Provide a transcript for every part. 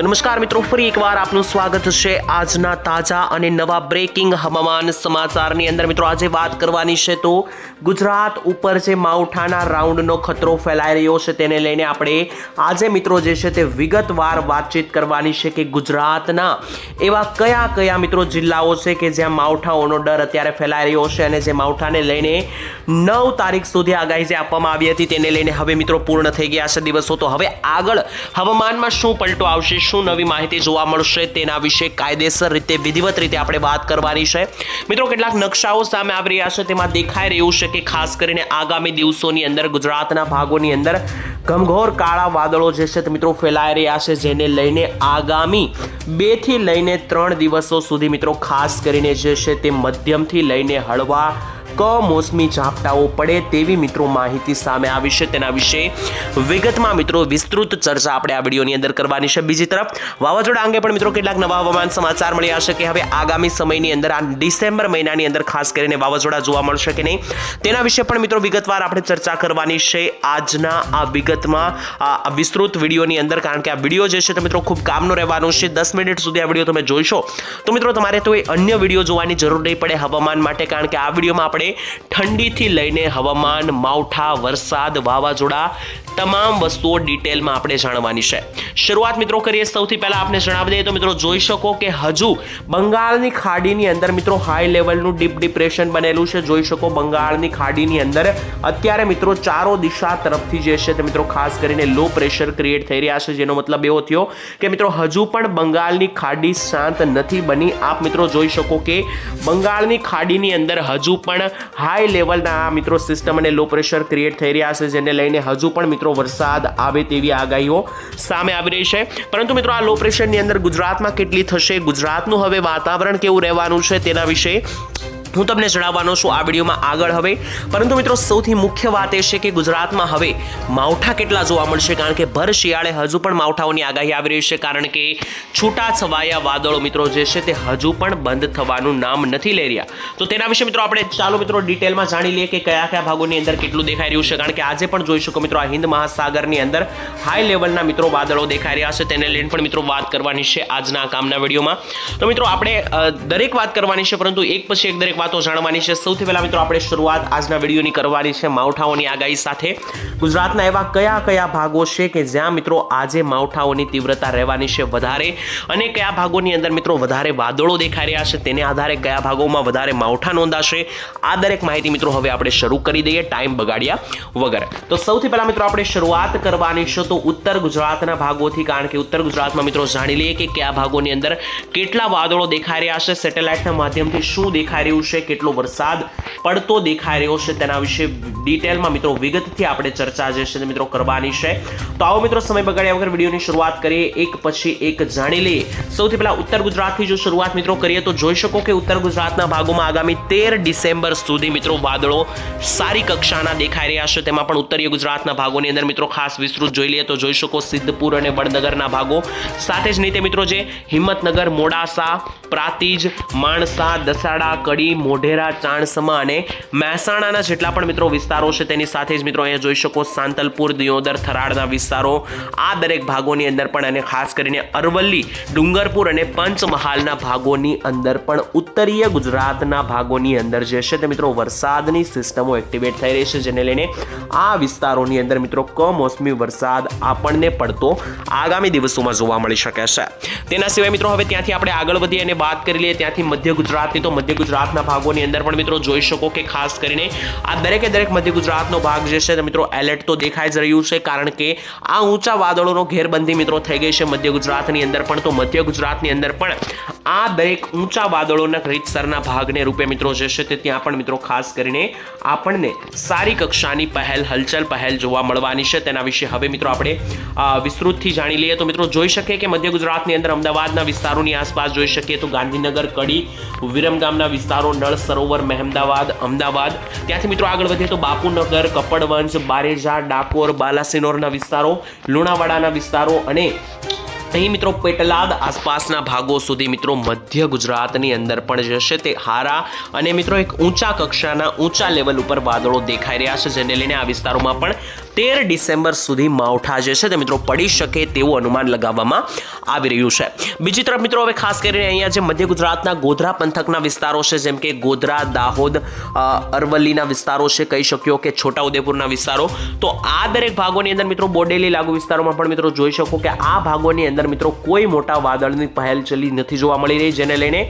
તો નમસ્કાર મિત્રો, ફરી એકવાર આપનું સ્વાગત છે આજના તાજા અને નવા બ્રેકિંગ હવામાન સમાચારની અંદર. મિત્રો, આજે વાત કરવાની છે તો ગુજરાત ઉપર જે માવઠાના રાઉન્ડનો ખતરો ફેલાઈ રહ્યો છે તેને લઈને આપણે આજે મિત્રો જે છે તે વિગતવાર વાતચીત કરવાની છે કે ગુજરાતના એવા કયા કયા મિત્રો જિલ્લાઓ છે કે જ્યાં માવઠાઓનો ડર અત્યારે ફેલાઈ રહ્યો છે અને જે માવઠાને લઈને નવ તારીખ સુધી આગાહી જે આપવામાં આવી હતી તેને લઈને હવે મિત્રો પૂર્ણ થઈ ગયા છે દિવસો. તો હવે આગળ હવામાનમાં શું પલટો આવશે શું નવી માહિતી જોવા મળશે તેના વિશે કાયદેસર રીતે, વિધિવત રીતે આપણે વાત કરવાની છે. મિત્રો, કેટલાક નકશાઓ સામે આવી રહ્યા છે. તેમાં દેખાઈ રહ્યું છે કે ખાસ કરીને આગામી દિવસોની અંદર, ગુજરાતના ભાગોની અંદર ઘમઘોર કાળા વાદળો જે છે તે મિત્રો ફેલાઈ રહ્યા છે, જેને લઈને આગામી બેથી લઈને ત્રણ દિવસો સુધી મિત્રો ખાસ કરીને જે છે તે મધ્યમથી લઈને હળવા કમોસમી ઝાપટાઓ પડે તેવી મિત્રો માહિતી સામે આવી છે. તેના વિશે વિગતમાં મિત્રો વિસ્તૃત ચર્ચા આપણે આ વિડીયોની અંદર કરવાની છે. બીજી તરફ, વાવાઝોડા અંગે પણ મિત્રો કેટલાક નવા હવામાન સમાચાર મળ્યા છે કે હવે આગામી સમયની અંદર આ ડિસેમ્બર મહિનાની અંદર ખાસ કરીને વાવાઝોડા જોવા મળશે કે નહીં? તેના વિશે પણ મિત્રો વિગતવાર આપણે ચર્ચા કરવાની છે આજના આ વિગતમાં. આ વિસ્તૃત વિડીયોની અંદર કારણ કે આ વીડિયો જે છે તે મિત્રો ખૂબ કામનો રહેવાનો છે. દસ મિનિટ સુધી આ વીડિયો તમે જોઈશો. તો મિત્રો તમારે તો એ અન્ય વીડિયો જોવાની જરૂર નહીં પડે હવામાન માટે, કારણ કે આ વિડીયોમાં આપણે ઠંડીથી લઈને હવામાન, માવઠા, વરસાદ, વાવાઝોડા તમામ વસ્તુઓ ડિટેલમાં આપણે જાણવાની છે. શરૂઆત મિત્રો કરીએ સૌથી પહેલાં આપણે જણાવી દઈએ તો મિત્રો જોઈ શકો કે હજુ બંગાળની ખાડીની અંદર મિત્રો હાઈ લેવલનું ડીપ ડિપ્રેશન બનેલું છે. જોઈ શકો બંગાળની ખાડીની અંદર અત્યારે મિત્રો ચારો દિશા તરફથી જે છે તે મિત્રો ખાસ કરીને લો પ્રેશર ક્રિએટ થઈ રહ્યા છે. જેનો મતલબ એવો થયો કે મિત્રો હજુ પણ બંગાળની ખાડી શાંત નથી બની. આપ મિત્રો જોઈ શકો કે બંગાળની ખાડીની અંદર હજુ પણ હાઈ લેવલના મિત્રો સિસ્ટમ અને લો પ્રેશર ક્રિએટ થઈ રહ્યા છે, જેને લઈને હજુ પણ મિત્રો વરસાદ આવે તેવી આગાહીઓ સામે આવી રહી છે. પરંતુ મિત્રો આ લો પ્રેશરની અંદર ગુજરાતમાં કેટલી થશે? ગુજરાતનું હવે વાતાવરણ કેવું રહેવાનું છે તેના વિશે હું તમને જણાવવાનો છું આ વિડીયોમાં આગળ હવે. પરંતુ મિત્રો, સૌથી મુખ્ય વાત એ છે કે ગુજરાતમાં હવે માવઠા કેટલા જોવા મળશે? કારણ કે ભર શિયાળે હજુ પણ માવઠાઓની આગાહી આવી રહી છે. કારણ કે છૂટા છવાયા વાદળો મિત્રો જે છે તે હજુ પણ બંધ થવાનું નામ નથી લઈ રહ્યા. તો તેના વિશે મિત્રો આપણે ચાલો મિત્રો ડિટેલમાં જાણી લઈએ કે કયા કયા ભાગોની અંદર કેટલું દેખાઈ રહ્યું છે. કારણ કે આજે પણ જોઈ શકો મિત્રો, આ હિન્દ મહાસાગરની અંદર હાઈ લેવલના મિત્રો વાદળો દેખાઈ રહ્યા છે. તેને લઈને પણ મિત્રો વાત કરવાની છે આજના કામના વિડીયોમાં. તો મિત્રો, આપણે દરેક વાત કરવાની છે, પરંતુ એક પછી એક દરેક વાતો જાણવાની છે. સૌથી પહેલા મિત્રો આપણે શરૂઆત આજના વિડીયોની કરવાની છે માવઠાઓની આગાહી સાથે. ગુજરાતના એવા કયા કયા ભાગો છે કે જ્યાં મિત્રો આજે માવઠાઓની તીવ્રતા રહેવાની છે વધારે અને કયા ભાગોની અંદર મિત્રો વધારે વાદળો દેખાઈ રહ્યા છે તેને આધારે કયા ભાગોમાં વધારે માવઠા નોંધાશે આ દરેક માહિતી મિત્રો હવે આપણે શરૂ કરી દઈએ ટાઈમ બગાડ્યા વગર. તો સૌથી પહેલા મિત્રો આપણે શરૂઆત કરવાની છે તો ઉત્તર ગુજરાતના ભાગોથી કારણ કે ઉત્તર ગુજરાતમાં મિત્રો જાણી લઈએ કે કયા ભાગોની અંદર કેટલા વાદળો દેખાઈ રહ્યા છે, સેટેલાઇટના માધ્યમથી શું દેખાઈ રહ્યું છે, કેટલો વરસાદ પડતો દેખાઈ રહ્યો છે તેના વિશે ડિટેલમાં મિત્રો વિગતથી આપણે ચર્ચા જે છે મિત્રો કરવાની છે. તો આવો મિત્રો સમય બગાડ્યા વગર વિડીયોની શરૂઆત કરીએ, એક પછી એક જાણી લઈએ. સૌથી પહેલાં ઉત્તર ગુજરાતથી જો શરૂઆત મિત્રો કરીએ તો જોઈ શકો કે ઉત્તર ગુજરાતના ભાગોમાં આગામી તેર ડિસેમ્બર સુધી મિત્રો વાદળો સારી કક્ષાના દેખાઈ રહ્યા છે. તેમાં પણ ઉત્તરીય ગુજરાતના ભાગોની અંદર મિત્રો ખાસ વિસ્તૃત જોઈ લઈએ તો જોઈ શકો સિદ્ધપુર અને વડનગરના ભાગો. સાથે જ નીચે મિત્રો જે હિંમતનગર, મોડાસા, પ્રાતિજ, માણસા, દસાડા, કડી મોઢેરા, ચાણસમા અને મહેસાણાના જેટલા પણ મિત્રો વિસ્તારો છે, તેની સાથે જ મિત્રો અહીંયા જોઈ શકો સાંતલપુર, દિયોદર, થરાડના વિસ્તારો. આ દરેક ભાગોની અંદર પણ અને ખાસ કરીને અરવલ્લી, ડુંગરપુર અને પંચમહાલના ભાગોની અંદર પણ ઉત્તરીય ગુજરાતના ભાગોની અંદર જે છે તે મિત્રો વરસાદની સિસ્ટમો એક્ટિવેટ થઈ રહી છે, જેને લઈને આ વિસ્તારોની અંદર મિત્રો કમોસમી વરસાદ આપણને પડતો આગામી દિવસોમાં જોવા મળી શકે છે. તેના સિવાય મિત્રો, હવે ત્યાંથી આપણે આગળ વધીએ અને વાત કરી લઈએ ત્યાંથી મધ્ય ગુજરાતની. તો મધ્ય ગુજરાતના ભાગોની અંદર પણ મિત્રો જોઈ શકો કે ખાસ કરીને આ દરેકે દરેક મધ્ય ગુજરાતનો ભાગ જે છે મિત્રો એલર્ટ તો દેખાઈ જ રહ્યું છે, કારણ કે આ ઊંચા વાદળોનો ઘેરબંધી મિત્રો થઈ ગઈ છે મધ્ય ગુજરાતની અંદર પણ. તો મધ્ય ગુજરાતની અંદર પણ આ દરેક ઊંચા વાદળોના રીતસરના ભાગને રૂપે મિત્રો જે છે તે ત્યાં પણ મિત્રો ખાસ કરીને આપણને સારી કક્ષાની પહેલ, હલચલ પહેલ જોવા મળવાની છે. તેના વિશે હવે મિત્રો આપણે વિસ્તૃતથી જાણી લઈએ. તો મિત્રો જોઈ શકીએ કે મધ્ય ગુજરાતની અંદર અમદાવાદના વિસ્તારોની આસપાસ જોઈ શકીએ તો ગાંધીનગર, કડી, વિરમગામના વિસ્તારો, નળ, સરોવર, મહેમદાવાદ, અમદાવાદ. ત્યાંથી મિત્રો આગળ વધીએ તો બાપુનગર, કપડવંજ, બારેજા, ડાકોર, બાલાસિનોરના વિસ્તારો, લુણાવાડાના વિસ્તારો અને અહીં મિત્રો, પેટલાદ આસપાસના ભાગો સુધી મિત્રો મધ્ય ગુજરાતની અંદર પણ જશે તે હારા. અને મિત્રો એક ઊંચા કક્ષાના ઊંચા લેવલ ઉપર વાદળો દેખાઈ રહ્યા છે, જેને લઈને આ વિસ્તારોમાં પણ તેર ડિસેમ્બર સુધી માવઠા જે છે તે મિત્રો પડી શકે તેવું અનુમાન લગાવવામાં આવી રહ્યું છે. બીજી તરફ મિત્રો હવે ખાસ કરીને અહીંયા જે મધ્ય ગુજરાતના ગોધરા પંથકના વિસ્તારો છે, જેમ કે ગોધરા, દાહોદ અરવલ્લીના વિસ્તારો છે, કહી શક્યો કે છોટાઉદેપુરના વિસ્તારો. તો આ દરેક ભાગોની અંદર મિત્રો બોડેલી લાગુ વિસ્તારોમાં પણ મિત્રો જોઈ શકો કે આ ભાગોની અંદર મિત્રો કોઈ મોટા વાદળની પહેલચલી નથી જોવા મળી રહી, જેને લઈને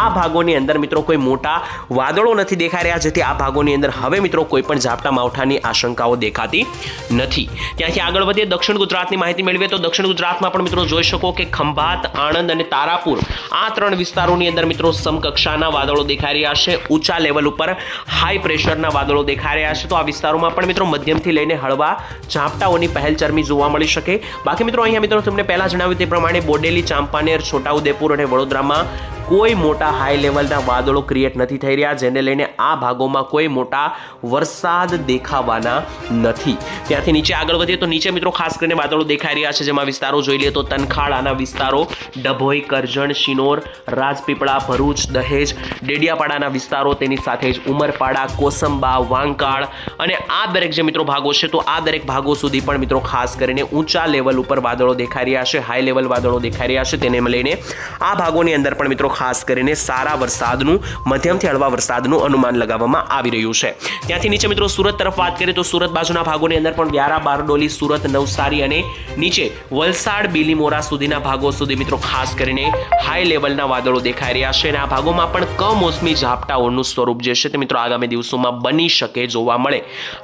આ ભાગોની અંદર મિત્રો કોઈ મોટા વાદળો નથી દેખાઈ રહ્યા, જેથી આ ભાગોની અંદર હવે મિત્રો કોઈ પણ ઝાપટા માવઠાની આશંકાઓ દેખાતી નથી. ત્યાંથી આગળ વધીએ, દક્ષિણ ગુજરાતની માહિતી મેળવીએ તો દક્ષિણ ગુજરાતમાં પણ મિત્રો જોઈ શકો કે ખંભાત, આણંદ અને તારાપુર આ ત્રણ વિસ્તારોની અંદર મિત્રો સમકક્ષાના વાદળો દેખાઈ રહ્યા છે. ઊંચા લેવલ ઉપર હાઈ પ્રેશરના વાદળો દેખાઈ રહ્યા છે. તો આ વિસ્તારોમાં પણ મિત્રો મધ્યમથી લઈને હળવા ઝાપટાઓની પહેલચરમી જોવા મળી શકે. બાકી મિત્રો અહીંયા મિત્રો તમને પહેલાં જણાવ્યું તે પ્રમાણે બોડેલી, ચાંપાનેર, છોટાઉદેપુર અને વડોદરામાં કોઈ મોટા હાઈ લેવલના વાદળો ક્રિએટ નથી થઈ રહ્યા, જેને લઈને આ ભાગોમાં કોઈ મોટા વરસાદ દેખાવાના નથી. ત્યાંથી નીચે આગળ વધીએ તો નીચે મિત્રો ખાસ કરીને વાદળો દેખાઈ રહ્યા છે. જેમાં વિસ્તારો જોઈ લઈએ તો તનખાળાના વિસ્તારો, ડભોઈ, કરજણ, શિનોર, રાજપીપળા, ભરૂચ, દહેજ, ડેડિયાપાડાના વિસ્તારો તેની સાથે જ ઉમરપાડા, કોસંબા, વાંકાળ અને આ દરેક જે મિત્રો ભાગો છે તો આ દરેક ભાગો સુધી પણ મિત્રો ખાસ કરીને ઊંચા લેવલ ઉપર વાદળો દેખાઈ રહ્યા છે હાઈ લેવલ વાદળો દેખાઈ રહ્યા છે. તેને લઈને આ ભાગોની અંદર પણ મિત્રો ખાસ કરીને સારા વરસાદનું, મધ્યમથી હળવા વરસાદનું અનુમાન લગાવવામાં આવી રહ્યું છે. ત્યાંથી નીચે મિત્રો સુરત તરફ વાત કરીએ તો સુરત બાજુના ભાગોની અંદર પણ વ્યારા, બારડોલી, સુરત, નવસારી અને નીચે વલસાડ, બીલીમોરા સુધીના ભાગો સુધી મિત્રો ખાસ કરીને હાઈ લેવલના વાદળો દેખાઈ રહ્યા છે અને આ ભાગોમાં પણ કમોસમી ઝાપટાઓનું સ્વરૂપ જે છે તે મિત્રો આગામી દિવસોમાં બની શકે જોવા મળે.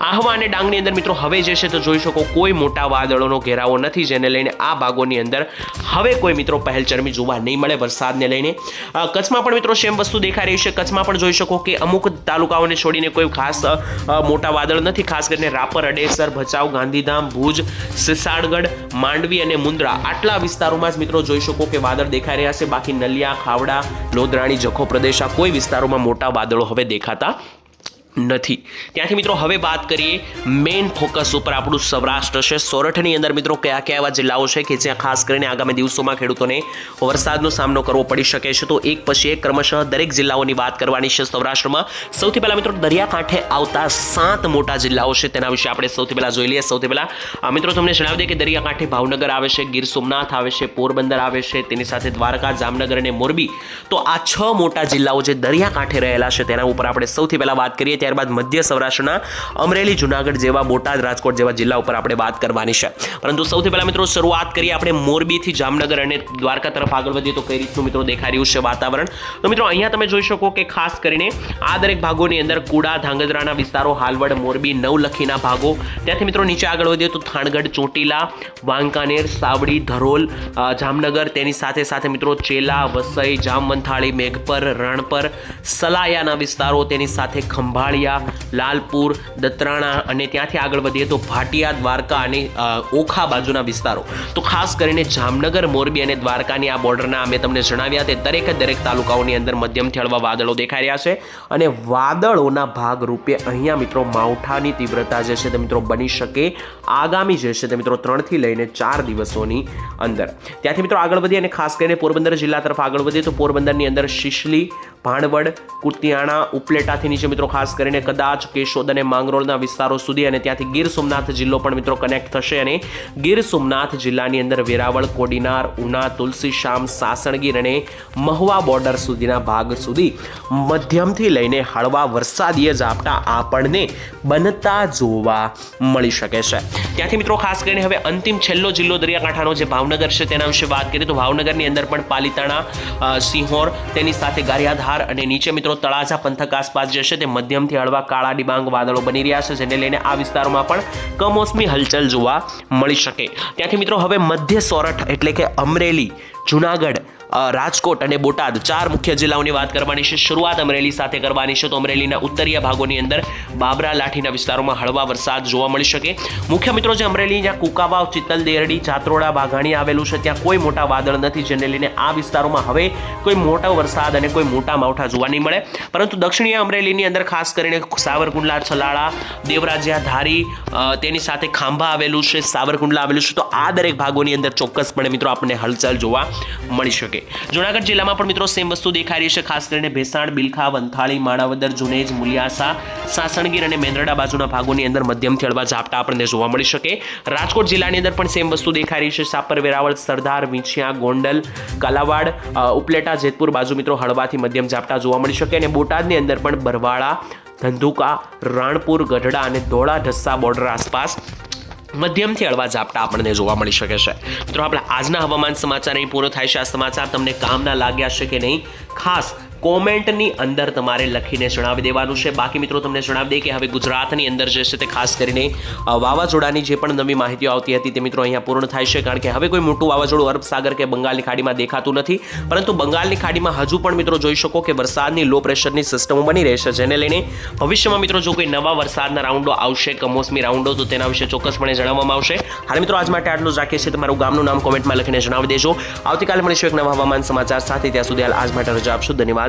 આહવા અને ડાંગની અંદર મિત્રો હવે જે છે તો જોઈ શકો કોઈ મોટા વાદળોનો ઘેરાવો નથી, જેને લઈને આ ભાગોની અંદર હવે કોઈ મિત્રો પહેલચરમી જોવા નહીં મળે વરસાદને લઈને. કચ્છમાં પણ મિત્રો સેમ વસ્તુ દેખાઈ રહી છે. કચ્છમાં પણ જોઈ શકો કે અમુક તાલુકાઓને છોડીને કોઈ ખાસ મોટા વાદળ નથી. ખાસ કરીને રાપર, અડેસર, ભચાઉ, ગાંધીધામ, ભુજ, સિસાડગઢ, માંડવી અને મુન્દ્રા આટલા વિસ્તારોમાં જ મિત્રો જોઈ શકો કે વાદળ દેખાઈ રહ્યા છે. બાકી નલિયા, ખાવડા, લોદરાણી, જખો પ્રદેશ આ કોઈ વિસ્તારોમાં મોટા વાદળો હવે દેખાતા નથી. ત્યાંથી મિત્રો હવે વાત કરીએ મેઇન ફોકસ ઉપર. આપણું સૌરાષ્ટ્ર છે. સોરઠની અંદર મિત્રો કયા કયા એવા જિલ્લાઓ છે કે જ્યાં ખાસ કરીને આગામી દિવસોમાં ખેડૂતોને વરસાદનો સામનો કરવો પડી શકે છે? તો એક પછી એક ક્રમશઃ દરેક જિલ્લાઓની વાત કરવાની છે સૌરાષ્ટ્રમાં. સૌથી પહેલાં મિત્રો દરિયાકાંઠે આવતા સાત મોટા જિલ્લાઓ છે તેના વિશે આપણે સૌથી પહેલાં જોઈ લઈએ. સૌથી પહેલાં, આ મિત્રો તમને જણાવી દઈએ કે દરિયાકાંઠે ભાવનગર આવે છે, ગીર સોમનાથ આવે છે, પોરબંદર આવે છે, તેની સાથે દ્વારકા, જામનગર અને મોરબી. તો આ છ મોટા જિલ્લાઓ જે દરિયાકાંઠે રહેલા છે તેના ઉપર આપણે સૌથી પહેલાં વાત કરીએ. ત્યારબાદ મધ્ય સૌરાષ્ટ્રના અમરેલી, જુનાગઢ જેવા બોટાદ, રાજકોટ જેવા જિલ્લા ઉપર આપણે વાત કરવાની છે. પરંતુ સૌથી પહેલાં મિત્રો શરૂઆત કરીએ આપણે મોરબીથી જામનગર અને દ્વારકા તરફ આગળ વધીએ તો કઈ રીતનું મિત્રો દેખાઈ રહ્યું છે વાતાવરણ? તો મિત્રો અહીંયા તમે જોઈ શકો કે ખાસ કરીને આ દરેક ભાગોની અંદર કુડા, ધાંગધ્રાના વિસ્તારો, હાલવડ, મોરબી, નવલખીના ભાગો. ત્યાંથી મિત્રો નીચે આગળ વધીએ તો થાણગઢ, ચોટીલા, વાંકાનેર, સાવડી, ધરોલ જામનગર, તેની સાથે સાથે મિત્રો ચેલા, વસઈ, જામવંથાળી, મેઘપર, રણપર, સલાયાના વિસ્તારો, તેની સાથે ખંભાળિયા લાલપુર, દત્રાણા અને ત્યાંથી આગળ વધીએ તો ભાટિયા, દ્વારકા અને ઓખા બાજુના વિસ્તારો. તો ખાસ કરીને જામનગર, મોરબી અને દ્વારકાની આ બોર્ડરના અમે તમને જણાવ્યા તે દરેક દરેક તાલુકાઓની અંદર મધ્યમથી હળવા વાદળો દેખાઈ રહ્યા છે અને વાદળોના ભાગરૂપે અહીંયા મિત્રો માવઠાની તીવ્રતા જે છે તે મિત્રો બની શકે આગામી જે છે તે મિત્રો ત્રણથી લઈને ચાર દિવસોની અંદર. ત્યાંથી મિત્રો આગળ વધીએ અને ખાસ કરીને પોરબંદર જિલ્લા તરફ આગળ વધીએ તો પોરબંદરની અંદર શિશલી ભાણવડ કુતિયાણા ઉપલેટાથી નીચે મિત્રો ખાસ કરીને કદાચ કેશોદ અને માંગરોળના વિસ્તારો સુધી અને ત્યાંથી ગીર સોમનાથ જિલ્લો પણ મિત્રો કનેક્ટ થશે અને ગીર સોમનાથ જિલ્લાની અંદર વેરાવળ, કોડીનાર, ઉના તુલસીશ્યામ સાસણગીર અને મહુવા બોર્ડર સુધીના ભાગ સુધી મધ્યમથી લઈને હળવા વરસાદીય ઝાપટા આપણને બનતા જોવા મળી શકે છે. ત્યાંથી મિત્રો ખાસ કરીને હવે અંતિમ છેલ્લો જિલ્લો દરિયાકાંઠાનો જે ભાવનગર છે તેના વિશે વાત કરીએ તો ભાવનગરની અંદર પણ પાલીતાણા સિંહોર તેની સાથે ગારિયાધાર અને નીચે મિત્રો તળાજા પંથક આસપાસ જે છે તે મધ્યમથી હળવા કાળા ડિબાંગ વાદળો બની રહ્યા છે, જેને લઈને આ વિસ્તારોમાં પણ કમોસમી હલચલ જોવા મળી શકે. ત્યાંથી મિત્રો હવે મધ્ય સોરઠ એટલે કે અમરેલી, જુનાગઢ રાજકોટ અને બોટાદ ચાર મુખ્ય જિલ્લાઓની વાત કરવાની છે. શરૂઆત અમરેલી સાથે કરવાની છે. તો અમરેલીના ઉત્તરીય ભાગોની અંદર બાબરા, લાઠીના વિસ્તારોમાં હળવા વરસાદ જોવા મળી શકે. મુખ્ય મિત્રો જે અમરેલી, જ્યાં કુકાવાવ, ચિત્તલ દેરડી ચાત્રોડા બાઘાણી આવેલું છે, ત્યાં કોઈ મોટા વાદળ નથી. જેને લઈને આ વિસ્તારોમાં હવે કોઈ મોટો વરસાદ અને કોઈ મોટા માવઠા જોવા નહીં મળે. પરંતુ દક્ષિણીય અમરેલીની અંદર ખાસ કરીને સાવરકુંડલા, છલાળા, દેવરાજ્યા, ધારી તેની સાથે ખાંભા આવેલું છે, સાવરકુંડલા આવેલું છે. તો આ દરેક ભાગોની અંદર ચોક્કસપણે મિત્રો આપણને હલચલ જોવા મળી શકે. જૂનાગઢ જિલ્લામાં પણ મિત્રો સેમ વસ્તુ દેખાઈ રહી છે. ખાસ કરીને ભેસાણ, બિલખા, વંથાળી, માણાવદર, જુનેજ, મુલિયાસા, સાસણગીર અને મેંદરડા બાજુના ભાગોની અંદર મધ્યમથી હળવા ઝાપટા આપણને જોવા મળી શકે. રાજકોટ જિલ્લાની અંદર પણ સેમ વસ્તુ દેખાઈ રહી છે. સાપર, વેરાવળ, સરદાર, વિંછિયા, ગોંડલ, કાલાવાડ ઉપલેટા, જેતપુર બાજુ મિત્રો હળવાથી મધ્યમ ઝાપટા જોવા મળી શકે અને બોટાદની અંદર પણ બરવાળા, ધંધુકા, રાણપુર, ગઢડા અને ધોળા, ઢસ્સા બોર્ડર આસપાસ મધ્યમથી હળવા ઝાપટા આપણને જોવા મળી શકે છે. મિત્રો, આપણે આજના હવામાન સમાચાર અહીં પૂરો થાય છે. આ સમાચાર તમને કામના લાગ્યા છે કે નહીં? ખાસ કોમેન્ટની અંદર તમારે લખીને જણાવી દેવાનું છે. બાકી મિત્રો, તમને જણાવી દઈએ કે હવે ગુજરાતની અંદર જે છે તે ખાસ કરીને વાવાઝોડાની જે પણ નવી માહિતીઓ આવતી હતી તે મિત્રો અહીંયા પૂર્ણ થાય છે. કારણ કે હવે કોઈ મોટું વાવાઝોડું અરબ સાગર કે બંગાળની ખાડીમાં દેખાતું નથી. પરંતુ બંગાળની ખાડીમાં હજુ પણ મિત્રો જોઈ શકો કે વરસાદની લો પ્રેશરની સિસ્ટમો બની રહેશે જેને લઈને ભવિષ્યમાં મિત્રો જો કોઈ નવા વરસાદના રાઉન્ડો આવશે, કમોસમી રાઉન્ડો તો તેના વિશે ચોક્કસપણે જણાવવામાં આવશે. હાલ મિત્રો, આજ માટે આટલું જ રાખીએ છીએ. તમારું ગામનું નામ કોમેન્ટમાં લખીને જણાવી દેજો. આવતીકાલે મળીશું એક નવા હવામાન સમાચાર સાથે. ત્યાં સુધી હાલ આજ માટે રજા આપશું.